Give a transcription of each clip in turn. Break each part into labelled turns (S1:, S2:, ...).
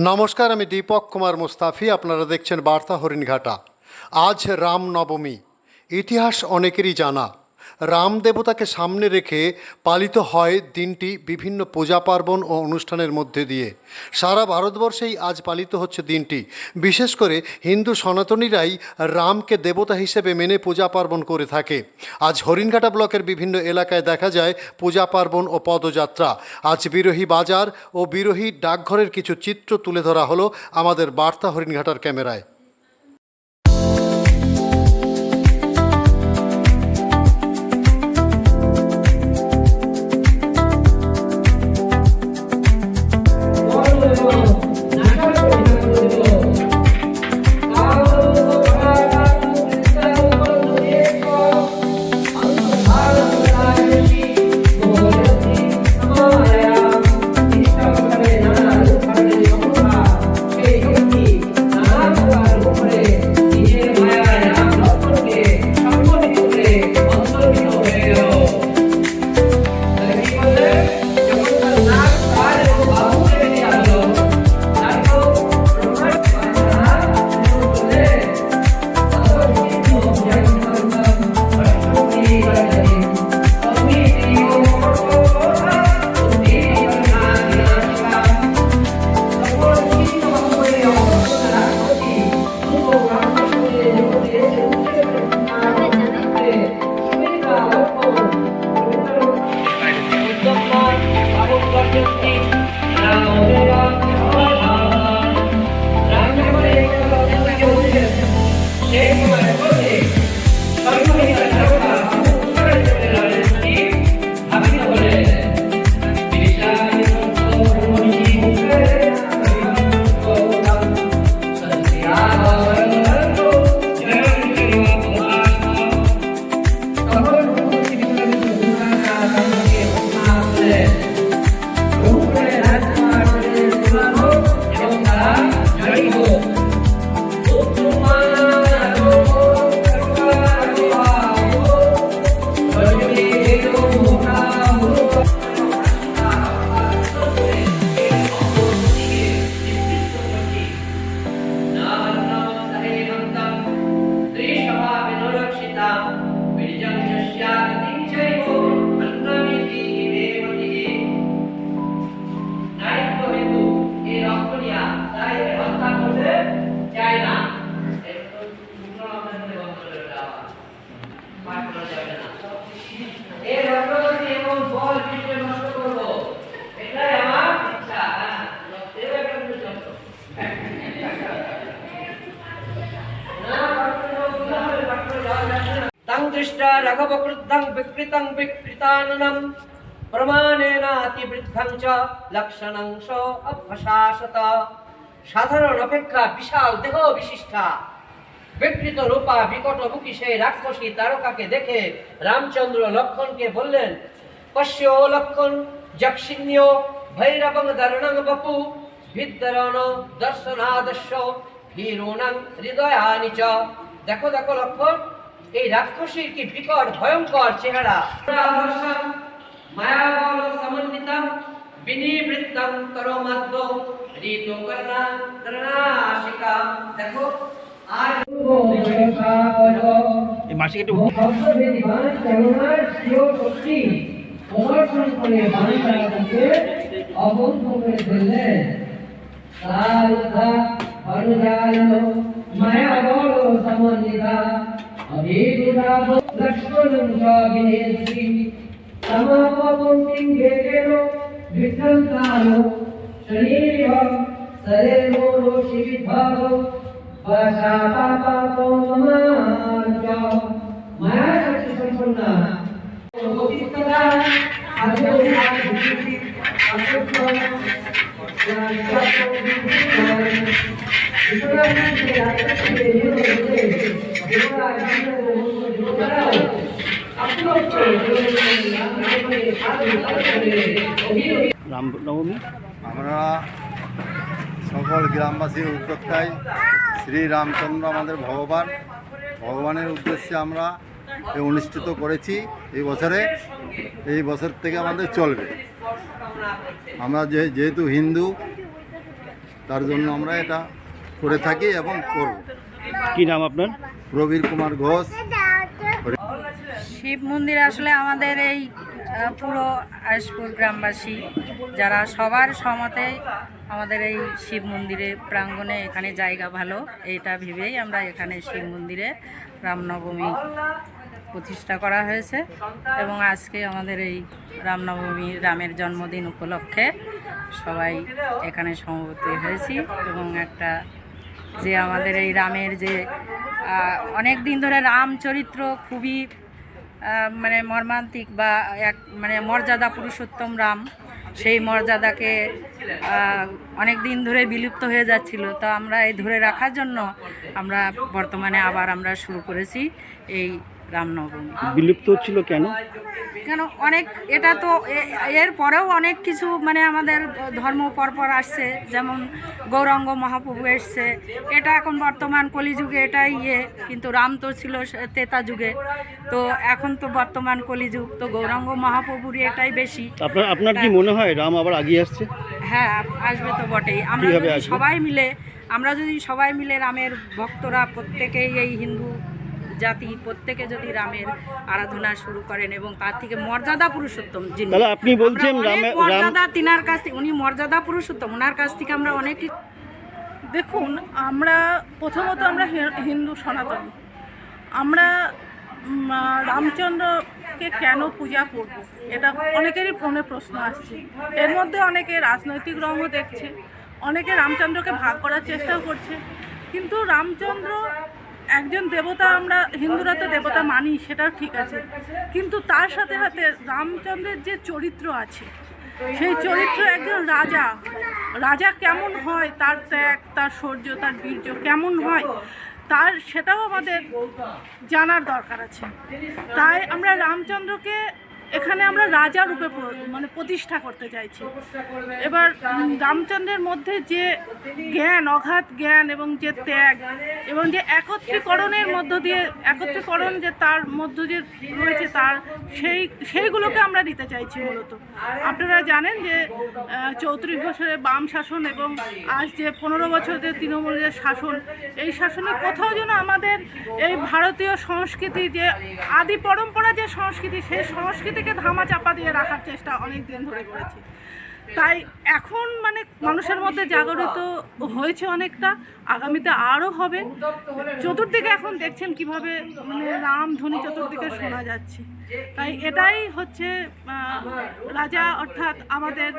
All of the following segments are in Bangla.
S1: নমস্কার আমি দীপক কুমার মুস্তাফি আপনারা দেখছেন বার্তা হরিণঘাটা। আজ রামনবমী ইতিহাস অনেকেরই জানা। রাম দেবতাকে সামনে রেখে পালিত হয় দিনটি বিভিন্ন পূজা পার্বণ ও অনুষ্ঠানের মধ্যে দিয়ে। সারা ভারতবর্ষেই আজ পালিত হচ্ছে দিনটি। বিশেষ করে হিন্দু সনাতনীরাই রামকে দেবতা হিসেবে মেনে পূজা পার্বণ করে থাকে। আজ হরিণঘাটা ব্লকের বিভিন্ন এলাকায় দেখা যায় পূজা পার্বণ ও পদযাত্রা। আজ বিরোহী বাজার ও বিরোহী ডাকঘরের কিছু চিত্র তুলে ধরা হলো আমাদের বার্তা হরিণঘাটার ক্যামেরায়।
S2: तं दृष्ट्वा रघवकृद्धं विकृतं विकृताननं প্রমাণেনাতিবৃদ্ধং চ লক্ষণং স অভ্যসাসত সাধারণ অপেক্ষা বিশাল দেহ বিশিষ্টা বিকৃত রূপা বিকট মুখী সেই রাক্ষসী তারকাকে দেখে রামচন্দ্র লক্ষণকে বললেন পশ্য লক্ষণ যক্ষিণ্য ভৈরবং দরণং বপু বিদ্যরণ দর্শনাদস্য ভীরূণং হৃদয়ানি চ দেখো দেখো লক্ষণ এই রাক্ষসীর কি বিকট ভয়ঙ্কর চেহারা? মায়াবল সমন্বিতম বিনিবৃত্তম করমাদ্য ঋতু কর্ণা করণাশিকা। দেখো আর
S3: এই মাসিক একটু
S2: করে করে মায়া বল সমন্বিতা। హరే గుణాభ లక్ష్మణం కావినేసి సమాపమం సింగేకేనో విఠంతానో శరీరం సరేమో రోషి విభావం భాషా పాపాపో మమార్గా మాయా శక్తి సంపన్న గోపిస్తదా అద్భుత అద్భుత
S3: রামনবমী
S4: আমরা সকল গ্রামবাসীর উদ্যোক্তায় শ্রী রামচন্দ্র আমাদের ভগবান। ভগবানের উদ্দেশ্যে আমরা এ অনুষ্ঠিত করেছি এই বছরে। এই বছর থেকে আমাদের চলবে। আমরা যে যেহেতু হিন্দু তার জন্য আমরা এটা করে থাকি এবং করব।
S3: কি নাম আপনার?
S4: প্রবীর কুমার ঘোষ।
S5: শিব মন্দির আসলে আমাদের এই পুরো আশপুর গ্রামবাসী, যারা সবার সমতে আমাদের এই শিব মন্দিরে প্রাঙ্গণে এখানে জায়গা ভালো এইটা ভেবেই আমরা এখানে শিব মন্দিরে রামনবমী প্রতিষ্ঠা করা হয়েছে এবং আজকে আমাদের এই রামনবমী রামের জন্মদিন উপলক্ষে সবাই এখানে সমবেত হয়েছি এবং একটা যে আমাদের এই রামের যে অনেক দিন ধরে রাম চরিত্র খুবই মানে মর্মান্তিক বা এক মানে মর্যাদা পুরুষোত্তম রাম, সেই মর্যাদাকে অনেক দিন ধরে বিলুপ্ত হয়ে যাচ্ছিল। তো আমরা এই ধরে রাখার জন্য আমরা বর্তমানে আবার আমরা শুরু করেছি এই রামনবমী
S3: বিলুপ্ত হচ্ছিল কেন?
S5: কেন অনেক এটা তো এর পরেও অনেক কিছু মানে আমাদের ধর্ম পরপর আসছে যেমন গৌরাঙ্গ মহাপ্রভু এসছে। এটা এখন বর্তমান কলিযুগে এটাই ইয়ে কিন্তু রাম তো ছিল তেতা যুগে। তো এখন তো বর্তমান কলিযুগ তো গৌরাঙ্গ মহাপ্রভুর এটাই বেশি।
S3: আপনার আপনার কি মনে হয় রাম আবার আগিয়ে আসছে?
S5: হ্যাঁ আসবে তো বটেই। আমরা যদি সবাই মিলে আমরা যদি সবাই মিলে রামের ভক্তরা প্রত্যেকেই এই হিন্দু জাতি প্রত্যেকে যদি রামের আরাধনা শুরু করেন এবং তার থেকে মর্যাদা পুরুষোত্তম যিনি।
S3: আপনি বলছেন
S5: মর্যাদা তিনার কাছ থেকে উনি মর্যাদা পুরুষোত্তম ওনার কাছ থেকে আমরা অনেক
S6: দেখুন আমরা প্রথমত আমরা হিন্দু সনাতনী। আমরা রামচন্দ্রকে কেন পূজা করব? এটা অনেকেরই মনে প্রশ্ন আসছে। এর মধ্যে অনেকে রাজনৈতিক রঙও দেখছে অনেকে রামচন্দ্রকে ভাগ করার চেষ্টাও করছে। কিন্তু রামচন্দ্র একজন দেবতা আমরা, হিন্দুরা তো দেবতা মানি, সেটাও ঠিক আছে। কিন্তু তার সাথে সাথে রামচন্দ্রের যে চরিত্র আছে, সেই চরিত্র একজন রাজা। রাজা কেমন হয়? তার ত্যাগ, তার শৌর্য, তার বীর্য কেমন হয়? তার, সেটাও আমাদের জানার দরকার আছে। তাই আমরা রামচন্দ্রকে এখানে আমরা রাজা রূপে মানে প্রতিষ্ঠা করতে চাইছি। এবার রামচন্দ্রের মধ্যে যে জ্ঞান অগাধ জ্ঞান এবং যে ত্যাগ এবং যে একত্রীকরণের মধ্য দিয়ে, একত্রীকরণ যে তার মধ্য যে রয়েছে তার সেই, সেইগুলোকে আমরা নিতে চাইছি মূলত। আপনারা জানেন যে চৌত্রিশ বছরে বাম শাসন এবং আজ যে পনেরো বছর বছরের তৃণমূলের শাসন, এই শাসনে কোথাও যেন আমাদের এই ভারতীয় সংস্কৃতি যে আদি পরম্পরা যে সংস্কৃতি, সেই সংস্কৃতিকে ধামা চাপা দিয়ে রাখার চেষ্টা অনেক দিন ধরে করেছে। তাই এখন মানে মানুষের মধ্যে জাগরিত হয়েছে অনেকটা, আগামীতে আরও হবে। চতুর্দিকে এখন দেখছেন কীভাবে মানে রাম ধ্বনি চতুর্দিকে শোনা যাচ্ছে। তাই এটাই হচ্ছে রাজা অর্থাৎ আমাদের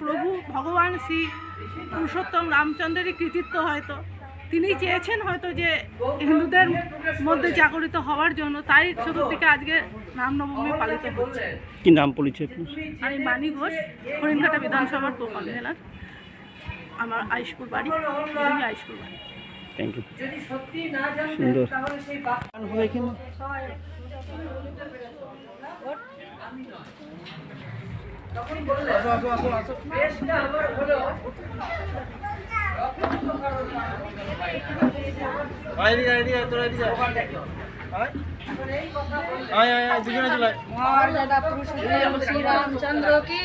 S6: প্রভু ভগবান শ্রী পুরুষোত্তম রামচন্দ্রেরই কৃতিত্ব হয়তো। তিনি চেয়েছেন হয়তো যে হিন্দুদের মধ্যে জাগরিত হওয়ার জন্য তাই চতুর্দিকে আজকে রামনবমী পালিত হচ্ছে।
S3: কি নাম পরিচয়
S6: আমি মানি ঘোষ হরিণঘাটা বিধানসভার কনভেনার আমার আইসপুর বাড়ি আইসপুর বাড়ি।
S3: থ্যাংক ইউ
S2: যদি সত্যি না জানতেন
S3: সুন্দর।
S2: তাহলে সেই বা-
S3: হবে এখানে
S2: তখন বললেন, দেশটা আমার হলো
S5: মর্যাদা পুরুষোত্তম শ্রী রামচন্দ্র কি?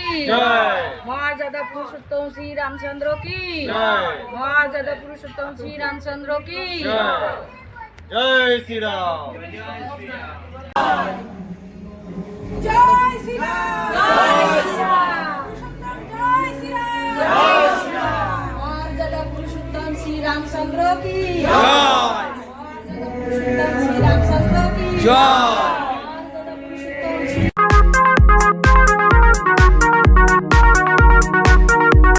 S5: মর্যাদা পুরুষোত্তম শ্রী রামচন্দ্র কি? মর্যাদা পুরুষোত্তম শ্রী রামচন্দ্র